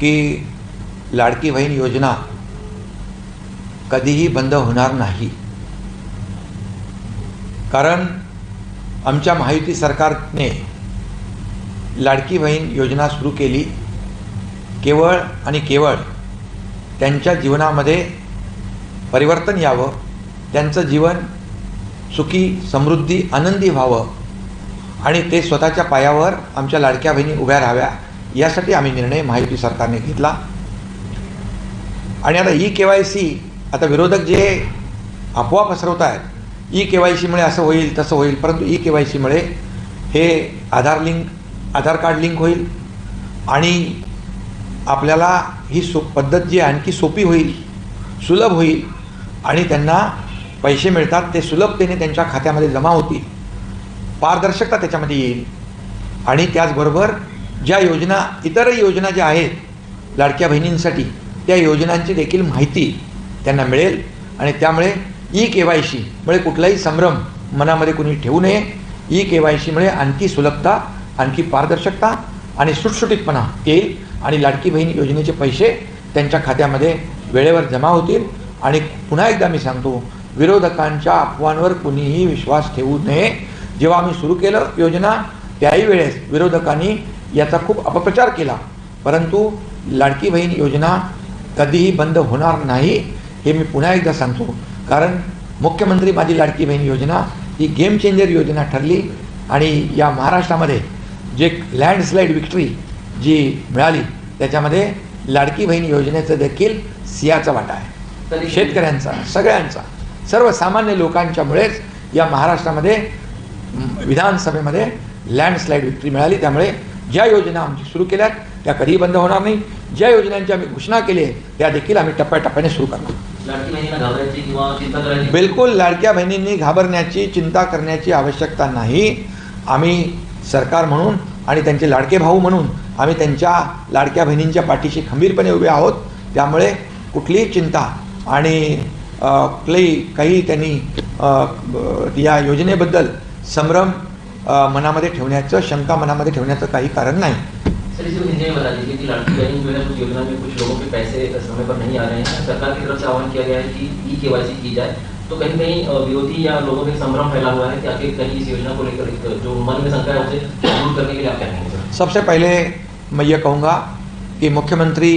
की लाडकी बहीण योजना कधीही बंद होणार नाही. कारण आमच्या महायुती सरकारने लाडकी बहीण योजना सुरू केली. केवळ आणि केवळ त्यांच्या जीवनामध्ये परिवर्तन यावं त्यांचं जीवन सुखी समृद्धी आनंदी व्हावं आणि ते स्वतःच्या पायावर आमच्या लाडक्या बहिणी उभ्या राहाव्या. यासाठी आम्ही निर्णय महायुती सरकारने घेतला. आणि आता ई के वाय सी आता विरोधक जे अफवा पसरवत आहेत ई के वाय सीमुळे असं होईल तसं होईल परंतु ई के वाय सीमुळे हे Aadhaar link Aadhaar card link होईल. आणि आपल्याला ही सो पद्धत जी आणखी सोपी होईल सुलभ होईल आणि त्यांना पैसे मिळतात ते सुलभतेने त्यांच्या खात्यामध्ये जमा होतील. पारदर्शकता त्याच्यामध्ये येईल. आणि त्याचबरोबर ज्या योजना इतरही योजना ज्या आहेत लाडक्या बहिणींसाठी त्या योजनांची देखील माहिती त्यांना मिळेल. आणि त्यामुळे ई के वाय सीमुळे कुठलाही संभ्रम मनामध्ये कुणी ठेवू नये. ई के वाय सीमुळे आणखी सुलभता आणखी पारदर्शकता आणि सुटसुटीतपणा येईल. आणि लाडकी बहीण योजनेचे पैसे त्यांच्या खात्यामध्ये वेळेवर जमा होतील. आणि पुन्हा एकदा मी सांगतो विरोधकांच्या अफवांवर कुणीही विश्वास ठेवू नये. जेव्हा आम्ही सुरू केलं योजना त्याही वेळेस विरोधकांनी याचा खूप अपप्रचार केला. परंतु लाडकी बहीण योजना कधीही बंद होणार नाही हे मी पुन्हा एकदा सांगतो. कारण मुख्यमंत्री माझी लाडकी बहीण योजना ही गेम चेंजर योजना ठरली आणि या महाराष्ट्रामध्ये जे लँडस्लाईड विक्ट्री जी मिळाली त्याच्यामध्ये लाडकी बहीण योजनेचं देखील सियाचा वाटा आहे. तरी शेतकऱ्यांचा सगळ्यांचा सर्वसामान्य लोकांच्यामुळेच या महाराष्ट्रामध्ये विधानसभेमध्ये लँडस्लाईड विक्ट्री मिळाली. त्यामुळे ज्या योजना आमची सुरू केल्यात त्या कधीही बंद होणार नाही. ज्या योजनांची आम्ही घोषणा केली आहे त्या देखील आम्ही टप्प्याटप्प्याने सुरू करणार. बिलकुल लाडक्या बहिणींनी घाबरण्याची चिंता करण्याची आवश्यकता नाही. आम्ही सरकार म्हणून आणि त्यांचे लाडके भाऊ म्हणून आम्ही त्यांच्या लाडक्या बहिणींच्या पाठीशी खंबीरपणे उभे आहोत. त्यामुळे कुठलीही चिंता आणि कुठलंही काही त्यांनी या योजनेबद्दल संभ्रम मनामध्ये ठेवण्याचं शंका मनामध्ये ठेवण्याचं काही कारण नाही. सर इसे हिंदी में बता दीजिए कि लाडकी बहन जो है कुछ योजना में कुछ लोगों के पैसे समय पर नहीं आ रहे हैं. सरकार की तरफ़ से आह्वान किया गया है कि ई के की जाए. तो कहीं कहीं विरोधी या लोगों में संभ्रम फैला हुआ है कि आखिर कहीं इस योजना को लेकर जो मन में शंका है उसे दूर करने के लिए आप क्या कहेंगे सबसे पहले मैं ये कहूँगा कि मुख्यमंत्री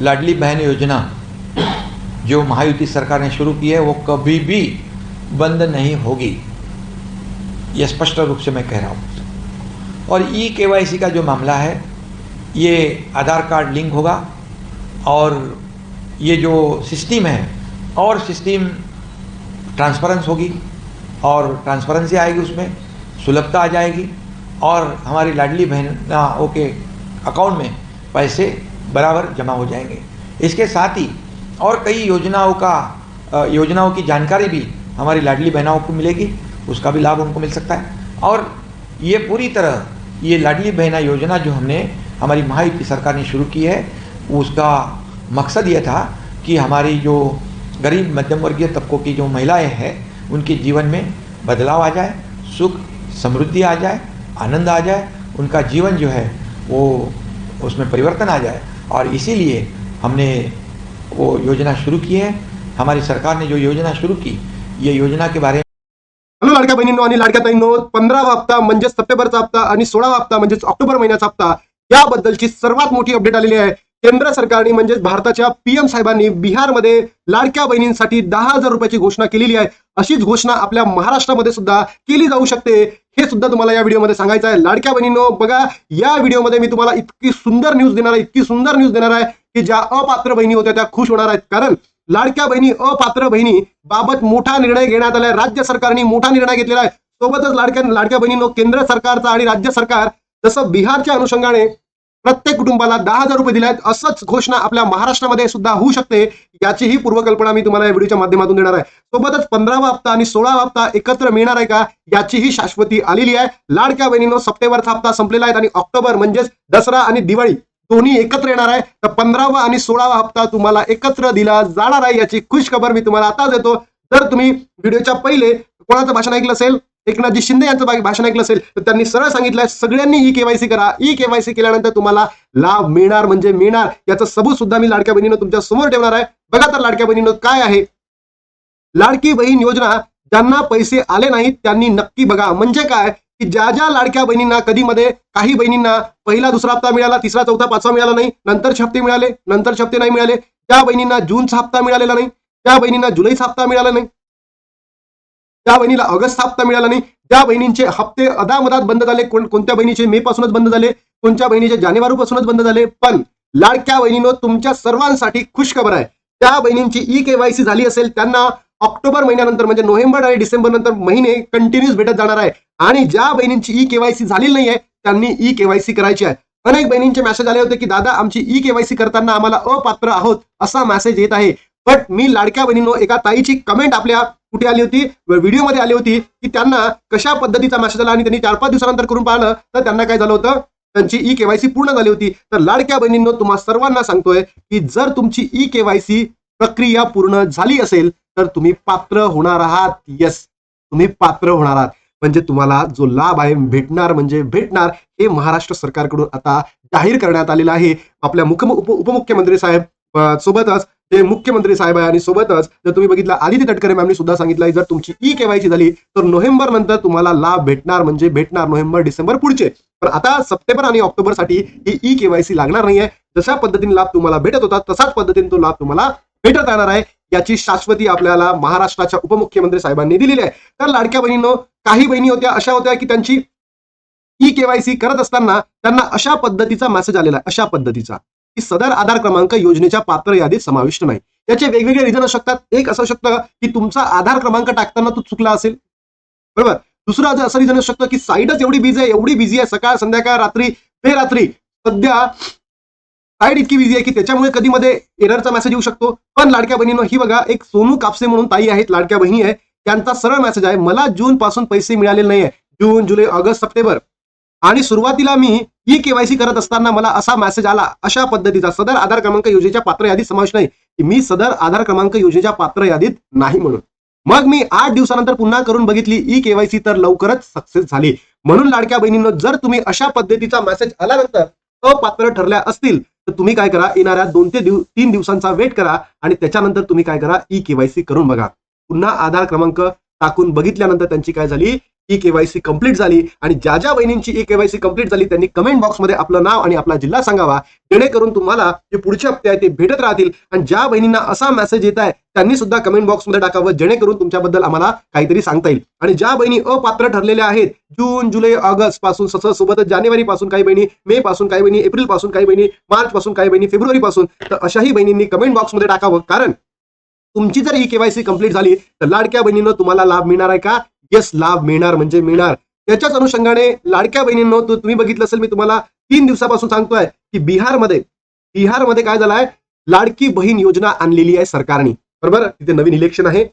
लाडली बहन योजना जो महायुति सरकार ने शुरू की है वो कभी भी बंद नहीं होगी। ये स्पष्ट रूप से मैं कह रहा हूँ। और ई के का जो मामला है, ये आधार कार्ड लिंक होगा और ये जो सिस्टम है, और सिस्टम ट्रांसपेरेंस होगी और ट्रांसपेरेंसी आएगी उसमें, सुलभता आ जाएगी और हमारी लाडली बहनों के अकाउंट में पैसे बराबर जमा हो जाएँगे। इसके साथ ही और कई योजनाओं का, योजनाओं की जानकारी भी हमारी लाडली बहनों को मिलेगी। उसका भी लाभ उनको मिल सकता है। और ये पूरी तरह, ये लाडली बहना योजना जो हमने, हमारी महायुति सरकार ने शुरू की है, उसका मकसद ये था कि हमारी जो गरीब मध्यम वर्गीय तबकों की जो महिलाएँ हैं, उनके जीवन में बदलाव आ जाए, सुख, समृद्धि आ जाए, आनंद आ जाए, उनका जीवन जो है, वो उसमें परिवर्तन आ जाए। और इसीलिए हमने वो योजना शुरू की है। हमारी सरकार ने जो योजना शुरू की, ये योजना के बारे में लाडक्या बहिणींनो आणि लाडक्या ताईंनो पंधरावा हप्ता म्हणजेच सप्टेंबरचा हप्ता आणि सोळावा हप्ता म्हणजेच ऑक्टोबर महिन्याचा हप्ता याबद्दलची सर्वात मोठी अपडेट आलेली आहे. केंद्र सरकारने म्हणजेच भारताच्या पीएम साहेबांनी बिहारमध्ये लाडक्या बहिणींसाठी दहा हजार रुपयाची घोषणा केलेली आहे. अशीच घोषणा आपल्या महाराष्ट्रामध्ये सुद्धा केली जाऊ शकते. हे सुद्धा तुम्हाला या व्हिडिओमध्ये सांगायचं आहे. लाडक्या बहिणींनो बघा या व्हिडिओमध्ये मी तुम्हाला इतकी सुंदर न्यूज देणार आहे इतकी सुंदर न्यूज देणार आहे की ज्या अपात्र बहिणी होत्या त्या खुश होणार आहेत. कारण लाडक्या बहिणी अपात्र बहिणी बाबत मोठा निर्णय घेण्यात आलाय. राज्य सरकारने मोठा निर्णय घेतलेला आहे. सोबतच लाडक्या लाडक्या बहिणींनो केंद्र सरकारचा आणि राज्य सरकार जसं बिहारच्या अनुषंगाने प्रत्येक कुटुंबाला दहा हजार रुपये दिले आहेत असंच घोषणा आपल्या महाराष्ट्रामध्ये सुद्धा होऊ शकते याचीही पूर्वकल्पना मी तुम्हाला या व्हिडिओच्या माध्यमातून देणार आहे. सोबतच पंधरावा हप्ता आणि सोळावा हप्ता एकत्र मिळणार आहे का याचीही शाश्वती आलेली आहे. लाडक्या बहिणीनो सप्टेंबरचा हप्ता संपलेला आहे आणि ऑक्टोबर म्हणजेच दसरा आणि दिवाळी दोन्ही एकत्र येणार आहे. तर पंधरावा आणि सोळावा हप्ता तुम्हाला एकत्र दिला जाणार आहे. याची खुश खबर मी तुम्हाला आताच देतो. जर तुम्ही व्हिडिओच्या पहिले कोणाचं भाषण ऐकलं असेल एकनाथजी शिंदे यांचं भाषण ऐकलं असेल तर त्यांनी सरळ सांगितलंय सगळ्यांनी ई केवायसी करा. ई केवायसी केल्यानंतर तुम्हाला लाभ मिळणार म्हणजे मिळणार. याचं सबूत सुद्धा मी लाडक्या बहिणीनं तुमच्यासमोर ठेवणार आहे. बघा तर लाडक्या बहिणीनं काय आहे. लाडकी बहीण योजना ज्यांना पैसे आले नाहीत त्यांनी नक्की बघा. म्हणजे काय? की ज्या ज्या लाडक्या बहिणींना कधीमध्ये काही बहिणींना पहिला दुसरा हप्ता मिळाला तिसरा चौथा पाचवा मिळाला नाही नंतरचे हप्ते मिळाले नंतरचे हप्ते नाही मिळाले त्या बहिणींना जूनचा हप्ता मिळालेला नाही त्या बहिणींना जुलैचा हप्ता मिळाला नाही त्या बहिणीला ऑगस्ट हप्ता मिळाला नाही त्या बहिणींचे हप्ते अदामदात बंद झाले कोण कोणत्या बहिणीचे मे पासूनच बंद झाले कोणत्या बहिणीचे जानेवारी पासूनच बंद झाले पण लाडक्या बहिणीनं तुमच्या सर्वांसाठी खुश खबर आहे. त्या बहिणींची ई केवायसी झाली असेल त्यांना ऑक्टोबर महिन्यानंतर म्हणजे नोव्हेंबर आणि डिसेंबर नंतर महिने कंटिन्यूस भेटत जाणार आहे. आणि ज्या बहिणींची ई केवायसी झालेली नाहीये त्यांनी ई केवायसी करायची आहे. अनेक बहिणींचे मेसेज आले होते की दादा आमची ई केवायसी करताना आम्हाला अपात्र आहोत असा मेसेज येत आहे. बट मी लाडक्या बहिणीनो एका ताईची कमेंट आपल्या कुठे आली होती? व्हिडिओमध्ये आली होती की त्यांना कशा पद्धतीचा मेसेज आला आणि त्यांनी चार पाच दिवसानंतर करून पाहिलं तर त्यांना काय झालं होतं? त्यांची ई केवायसी पूर्ण झाली होती. तर लाडक्या बहिणींनो तुम्हा सर्वांना सांगतोय की जर तुमची ई केवायसी प्रक्रिया पूर्ण झाली असेल तर तुम्ही पात्र होणार आहात. येस तुम्ही पात्र होणार आहात. म्हणजे तुम्हाला जो लाभ आहे भेटणार म्हणजे भेटणार हे महाराष्ट्र सरकारकडून आता जाहीर करण्यात आलेलं आहे. आपल्या मुख्य उप उपमुख्यमंत्री साहेब सोबतच जे मुख्यमंत्री साहेब आहे आणि सोबतच जर तुम्ही बघितलं आदित्य तटकरे मॅमनी सुद्धा सांगितलं जर तुमची ई केवायसी झाली तर नोव्हेंबर नंतर तुम्हाला लाभ भेटणार म्हणजे भेटणार नोव्हेंबर डिसेंबर पुढचे. पण आता सप्टेंबर आणि ऑक्टोबरसाठी ही ई केवायसी लागणार नाहीये. जशा पद्धतीने लाभ तुम्हाला भेटत होता तसाच पद्धतीने तो लाभ तुम्हाला भेटत राहणार आहे याची शाश्वती आपल्याला महाराष्ट्राच्या उपमुख्यमंत्री साहेबांनी दिलेली आहे. तर लाडक्या बहिणींनो काही बहिणी होत्या अशा होत्या की त्यांची ई केवायसी करत असताना त्यांना अशा पद्धतीचा मेसेज आलेला आहे अशा पद्धतीचा की सदर आधार क्रमांक योजनेच्या पात्र यादीत समाविष्ट नाही. याचे वेगवेगळे रिझन असू शकतात. एक असू शकतं की तुमचा आधार क्रमांक टाकताना तो चुकला असेल. बरोबर? दुसरं असं- रिझन असू शकतं की साईडच एवढी बिझी आहे एवढी बिझी आहे सकाळ संध्याकाळ रात्री बेरात्री सध्या साईड इतकी बिझी आहे की त्याच्यामुळे कधी मध्ये एररचा मेसेज येऊ शकतो. पण लाडक्या बहिणीनं ही बघा एक सोनू कापसे म्हणून ताई आहेत लाडक्या बहिणी आहे त्यांचा सरळ मेसेज आहे मला जून पासून पैसे मिळालेले नाही जून जुलै ऑगस्ट सप्टेंबर. आणि सुरुवातीला मी ई केवायसी करत असताना मला असा मेसेज आला अशा पद्धतीचा. सदर आधार क्रमांक योजनेच्या पात्र यादीत समावेश नाही. की मी सदर आधार क्रमांक योजनेच्या पात्र यादीत नाही म्हणून. मग मी आठ दिवसानंतर पुन्हा करून बघितली ई केवायसी तर लवकरच सक्सेस झाली. म्हणून लाडक्या बहिणींनो जर तुम्ही अशा पद्धतीचा मेसेज आल्यानंतर अपात्र ठरल्या असतील तर तुम्ही काय करा येणाऱ्या दोन ते दिव तीन दिवसांचा वेट करा आणि त्याच्यानंतर तुम्ही काय करा ई केवायसी करून बघा. पुन्हा आधार क्रमांक टाकून बघितल्यानंतर त्यांची काय झाली ई केवायसी कंप्लीट झाली आणि ज्या ज्या बहिणींची ई केवायसी कंप्लीट झाली त्यांनी कमेंट बॉक्समध्ये आपलं नाव आणि आपला जिल्हा सांगावा. जेणेकरून तुम्हाला जे पुढचे हप्ते आहेत ते भेटत राहतील आणि ज्या बहिणींना असा मेसेज येत आहे त्यांनी सुद्धा कमेंट बॉक्समध्ये टाकावं जेणेकरून तुमच्याबद्दल आम्हाला काहीतरी सांगता येईल. आणि ज्या बहिणी अपात्र ठरलेल्या आहेत जून जुलै ऑगस्टपासून सस सोबतच जानेवारी पासून काही बहिणी मे पासून काही बहिणी एप्रिलपासून काही बहिणी मार्च पासून काही बहिणी फेब्रुवारी पासून तर अशाही बहिणींनी कमेंट बॉक्समध्ये टाकावं. कारण तुमची जर ई केवायसी कंप्लीट झाली तर लाडक्या बहिणीनं तुम्हाला लाभ मिळणार आहे का? येस लाभ मिळणार म्हणजे मिळणार. त्याच्याच अनुषंगाने लाडक्या बहिणींनो तु- तुम्ही बघितलं असेल मी तुम्हाला तीन दिवसापासून सांगतोय की बिहारमध्ये बिहारमध्ये काय झालंय? लाडकी बहीण योजना आणलेली आहे सरकारने. बरोबर? तिथे नवीन इलेक्शन आहे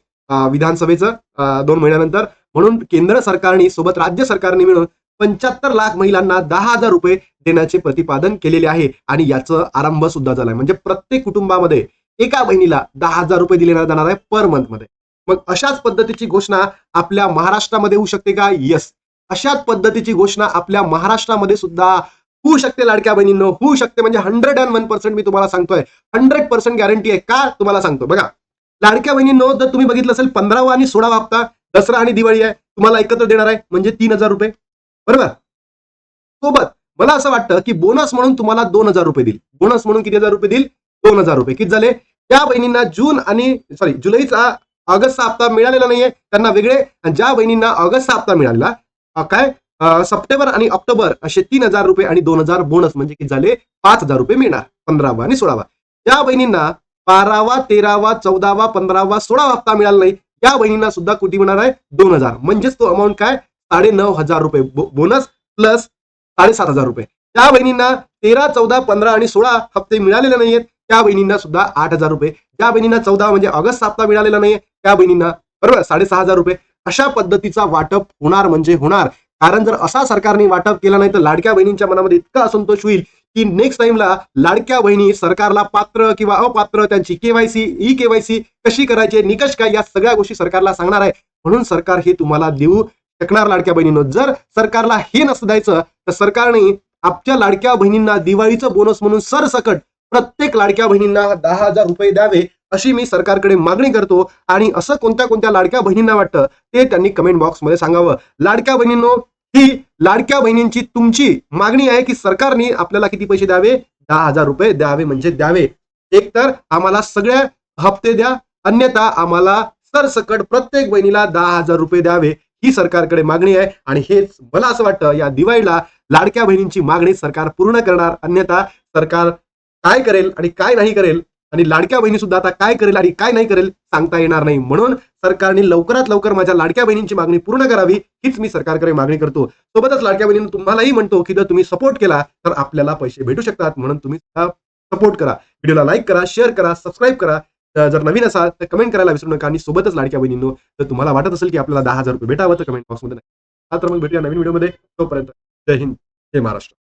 विधानसभेचं दोन महिन्यानंतर. म्हणून केंद्र सरकारने सोबत राज्य सरकारने मिळून पंच्याहत्तर लाख महिलांना दहा हजार रुपये देण्याचे प्रतिपादन केलेले आहे. आणि याचं आरंभ सुद्धा झालाय. म्हणजे प्रत्येक कुटुंबामध्ये एका बहिणीला दहा हजार रुपये दिले जाणार आहे पर मंथमध्ये. मग अशाच पद्धतीची घोषणा आपल्या महाराष्ट्रामध्ये होऊ शकते का? येस अशाच पद्धतीची घोषणा आपल्या महाराष्ट्रामध्ये सुद्धा होऊ शकते लाडक्या बहिणींनो. होऊ शकते म्हणजे हंड्रेड अँड वन पर्सेंट मी तुम्हाला सांगतोय. हंड्रेड पर्सेंट गॅरंटी आहे का? तुम्हाला सांगतो. बघा. लाडक्या बहिणींनो जर तुम्ही बघितलं असेल पंधरावा आणि सोळावा हप्ता दसरा आणि दिवाळी आहे. तुम्हाला एकत्र देणार आहे म्हणजे तीन हजार रुपये. बरोबर? सोबत मला असं वाटतं की बोनस म्हणून तुम्हाला दोन हजार रुपये देईल. बोनस म्हणून किती हजार रुपये देईल? दोन हजार रुपये. किती झाले? त्या बहिणींना जून आणि सॉरी जुलैचा ऑगस्टचा हप्ता मिळालेला नाहीये त्यांना वेगळे. ज्या बहिणींना ऑगस्टचा हप्ता मिळालेला काय? सप्टेंबर आणि ऑक्टोबर असे तीन हजार रुपये आणि दोन हजार बोनस म्हणजे की झाले? पाच हजार रुपये मिळणार पंधरावा आणि सोळावा. ज्या बहिणींना बारावा तेरावा चौदावा पंधरावा सोळावा हप्ता मिळाला नाही त्या बहिणींना सुद्धा कुठे मिळणार आहे? दोन हजार. म्हणजेच तो अमाऊंट काय? साडे नऊ हजार रुपये बोनस प्लस साडेसात हजार रुपये. त्या बहिणींना तेरा चौदा पंधरा आणि सोळा हप्ते मिळालेले नाहीयेत. त्या बहिणींना सुद्धा आठ हजार रुपये. ज्या बहिणींना चौदा म्हणजे ऑगस्ट हप्ता मिळालेला नाहीये त्या बहिणींना बरोबर साडेसहा हजार रुपये अशा पद्धतीचा वाटप होणार म्हणजे होणार. कारण जर असा सरकारने वाटप केला नाही तर लाडक्या बहिणींच्या मनामध्ये इतका असंतोष होईल की नेक्स्ट टाइमला लाडक्या बहिणी सरकारला पात्र किंवा अपात्र त्यांची केवायसी ई केवायसी कशी करायची निकष काय या सगळ्या गोष्टी सरकारला सांगणार आहे. म्हणून सरकार हे तुम्हाला देऊ शकणार लाडक्या बहिणीनं. जर सरकारला हे नसं द्यायचं तर सरकारने आपल्या लाडक्या बहिणींना दिवाळीचं बोनस म्हणून सरसकट प्रत्येक लाडक्या बहिणींना दहा हजार रुपये द्यावे. अशी मी सरकारकडे मागणी करतो आणि असं कोणत्या कोणत्या लाडक्या बहिणींना वाटतं ते त्यांनी कमेंट बॉक्समध्ये सांगावं. लाडक्या बहिणींनो ही लाडक्या बहिणींची तुमची मागणी आहे की सरकारने आपल्याला किती पैसे द्यावे? दहा हजार रुपये द्यावे म्हणजे द्यावे. एकतर आम्हाला सगळ्या हप्ते द्या अन्यथा आम्हाला सरसकट प्रत्येक बहिणीला दहा हजार रुपये द्यावे. ही सरकारकडे मागणी आहे आणि हेच मला असं वाटतं या दिवाळीला लाडक्या बहिणींची मागणी सरकार पूर्ण करणार. अन्यथा सरकार काय करेल आणि काय नाही करेल आणि लाडक्या बहिणी सुद्धा आता काय करेल आणि काय नाही करेल सांगता येणार नाही. म्हणून सरकारने लवकरात लवकर माझ्या लाडक्या बहिणींची मागणी पूर्ण करावी हीच मी सरकारकडे मागणी करतो. सोबतच लाडक्या बहिणींना तुम्हालाही म्हणतो की जर तुम्ही सपोर्ट केला तर आपल्याला पैसे भेटू शकतात. म्हणून तुम्ही सपोर्ट करा. व्हिडिओला लाईक करा शेअर करा सबस्क्राईब करा. जर नवीन असाल तर कमेंट करायला विसरू नका. आणि सोबतच लाडक्या बहिणींनो जर तुम्हाला वाटत असेल की आपल्याला दहा हजार रुपये भेटावं तर कमेंट बॉक्समध्ये नाही. तर मग भेटूया नवीन व्हिडिओमध्ये तोपर्यंत जय हिंद जय महाराष्ट्र.